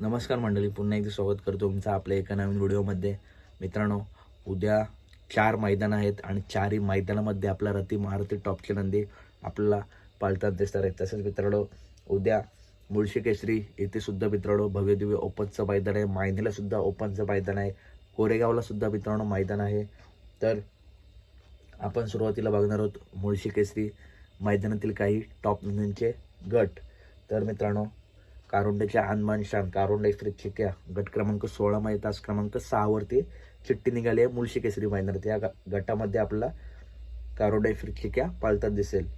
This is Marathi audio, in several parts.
नमस्कार मंडळी पुन्हा एकदा स्वागत करतो तुमचं आपल्या एका नवीन व्हिडिओमध्ये. मित्रांनो उद्या चार मैदान आहेत आणि चारही मैदानामध्ये आपला रती मारुती टॉपचे नंदी आपल्याला पाळतात दिसणार आहेत. तसेच मित्रांनो उद्या मुळशी केसरी येथे सुद्धा मित्रांनो भव्यदिव्य ओपनचं मैदान आहे. मायनीला सुद्धा ओपनचं मैदान आहे. कोरेगावला सुद्धा मित्रांनो मैदान आहे. तर आपण सुरुवातीला बघणार आहोत मुळशी केसरी मैदानातील काही टॉप नंदींचे गट. तर मित्रांनो कारुंडेच्या आणमान शान कारुंडे एक्सप्रेस चिक्या गट क्रमांक सोळा मध्ये तास क्रमांक सहावरती चिठ्ठी निघाली आहे मुळशी केसरी मैदानात. या ग- गटामध्ये आपला कारुंडे एक्सप्रेस चिक्या पाळतात दिसेल.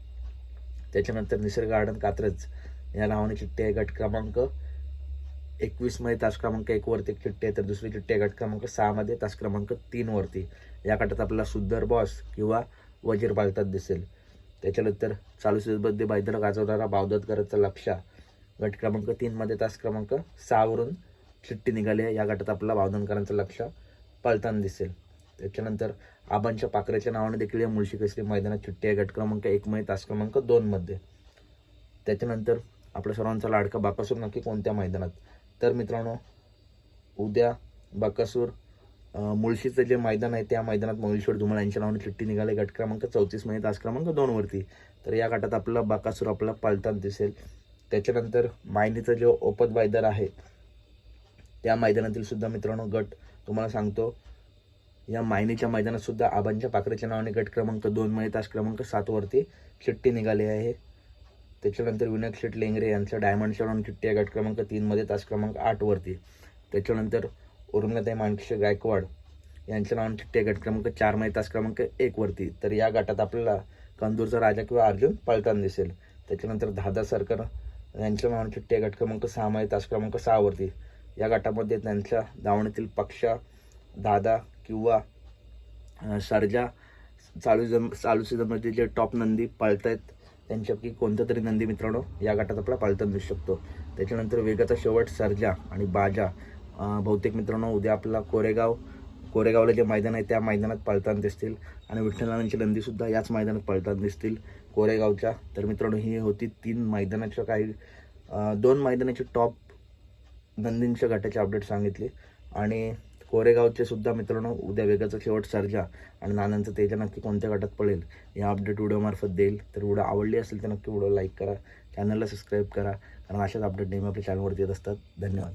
त्याच्यानंतर निसर्ग गार्डन कात्रज या नावाने चिठ्ठी आहे. गट क्रमांक एकवीसमध्ये तास क्रमांक एक वरती एक चिठ्ठी आहे. तर दुसरी चिठ्ठी आहे गट क्रमांक सहा मध्ये तास क्रमांक तीन वरती. या गटात आपला सुंदर बॉस किंवा वजीर पाळतात दिसेल. त्याच्यानंतर चालू सीझनमध्ये बैदर गाजवणारा बावदतकरचा लक्षा गट क्रमांक तीनमध्ये तास क्रमांक सहावरून चिठ्ठी निघाली आहे. या गटात आपला बावधनकरांचं लक्ष पळताना दिसेल. त्याच्यानंतर आबांच्या पाखरेच्या नावाने देखील या मुळशी कसरी मैदानात चिठ्ठी आहे. गट क्रमांक एकमध्ये तास क्रमांक दोनमध्ये त्याच्यानंतर आपल्या सर्वांचा लाडका बाकासूर नक्की कोणत्या मैदानात? तर मित्रांनो उद्या बाकासूर मुळशीचं जे मैदान आहे त्या मैदानात महेश्वर धुमाळ यांच्या नावाने चिठ्ठी निघाली गट क्रमांक चौतीसमध्ये तास क्रमांक दोनवरती तर या गटात आपला बाकासूर आपला पाळताना दिसेल. त्याच्यानंतर मायनीचं जो ओपन मैदान आहे त्या मैदानातील सुद्धा मित्रांनो गट तुम्हाला सांगतो. या मायनीच्या मैदानात सुद्धा आबांच्या पाखरेच्या नावाने गट क्रमांक दोन मध्ये तास क्रमांक सात वरती चिठ्ठी निघाली आहे. त्याच्यानंतर विनायक शेट लेंगरे यांचं डायमंडच्या नावाने चिठ्ठी आहे गट क्रमांक तीन मध्ये तास क्रमांक आठ वरती. त्याच्यानंतर उर्मिलाताई मानकेश गायकवाड यांच्या नावाने चिठ्ठी आहे गट क्रमांक चारमध्ये तास क्रमांक एक वरती. तर या गटात आपल्याला कंदूरचा राजा किंवा अर्जुन पळताना दिसेल. त्याच्यानंतर दादा सरकार यांच्या नावाने चिठ्ठी गट क्रमांक सहा मध्ये तास क्रमांक सहावरती या गटामध्ये त्यांच्या दावणीतील पक्षा दादा किंवा सरजा चालू जम चालू सीझनमध्ये जे टॉप नंदी पाळतायत त्यांच्यापैकी कोणतं तरी नंदी मित्रांनो या गटात आपला पाळताना दिसू शकतो. त्याच्यानंतर वेगाचा शेवट सरजा आणि बाजा. बहुतेक मित्रांनो उद्या आपला कोरेगाव कोरेगावला जे मैदान आहे त्या मैदानात पळताना दिसतील. आणि विठ्ठलांची नंदीसुद्धा याच मैदानात पळताना दिसतील. कोरेगावच्या. तर मित्रांनो ही होती तीन मैदानाच्या काही दोन मैदानाचे टॉप नंदींच्या गटाची अपडेट सांगितले. आणि कोरेगावचे सुद्धा मित्रांनो उद्या वेगाचा शेवट सर्जा आणि नानांचं तेजा नक्की कोणत्या गटात पडेल या अपडेट व्हिडिओमार्फत देईल. तर व्हिडिओ आवडली असेल तर नक्की व्हिडिओ लाईक करा चॅनलला सबस्क्राईब करा. कारण अशाच अपडेट नेहमी आपल्या चॅनलवरती येत असतात. धन्यवाद.